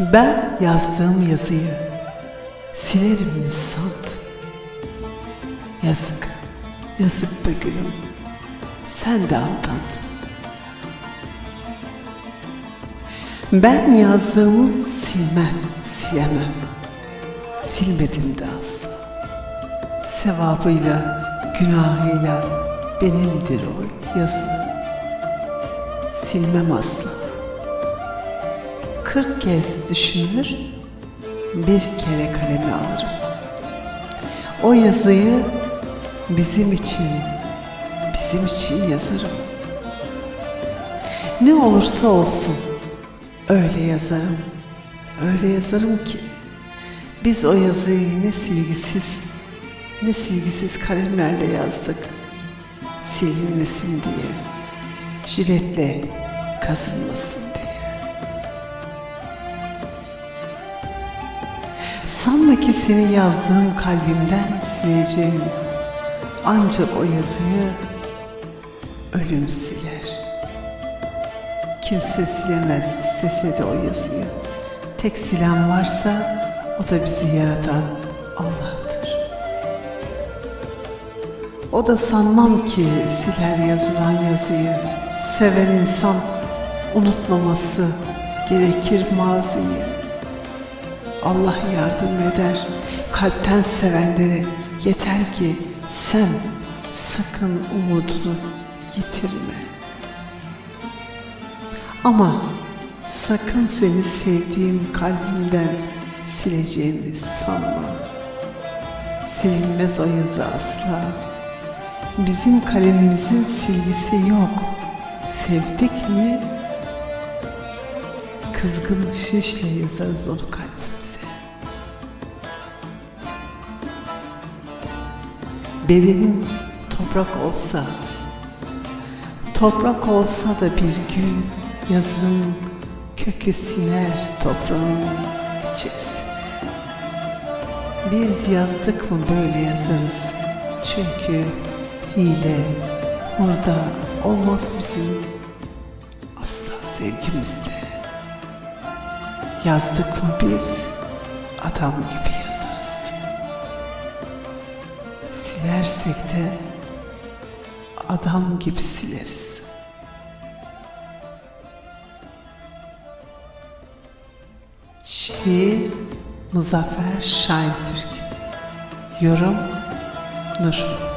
Ben yazdığım yazıyı silerim mi sant? Yazık, yazık be gülüm. Sen de aldandın. Ben yazdığımı silmem, silemem. Silmedim de asla. Sevabıyla, günahıyla benimdir o yazı. Silmem asla. Kırk kez düşünür, bir kere kaleme alırım. O yazıyı bizim için, bizim için yazarım. Ne olursa olsun öyle yazarım. Öyle yazarım ki biz o yazıyı ne silgisiz ne silgisiz kalemlerle yazdık. Silinmesin diye, jiletle kazınmasın Sanma ki seni yazdığım kalbimden sileceğim. Ancak o yazıyı ölüm siler. Kimse silemez istese de o yazıyı. Tek silen varsa o da bizi yaratan Allah'tır. O da sanmam ki siler yazılan yazıyı. Seven insan unutmaması gerekir maziyi. Allah yardım eder kalpten sevenlere. Yeter ki sen sakın umudunu yitirme. Ama sakın seni sevdiğim kalbimden sileceğimi sanma. Silinmez o yazı asla. Bizim kalemimizin silgisi yok. Sevdik mi kızgın şişle yazarız onu kalbimize. Bedenim toprak olsa, toprak olsa da bir gün yazın kökü siner toprağın içerisine. Biz yazdık mı böyle yazarız. Çünkü hile, burada olmaz bizim asla sevgimizde. Yazdık mı biz adam gibi. Silersek de adam gibi sileriz. Şiir Muzaffer Şahin Türk Yorum Nur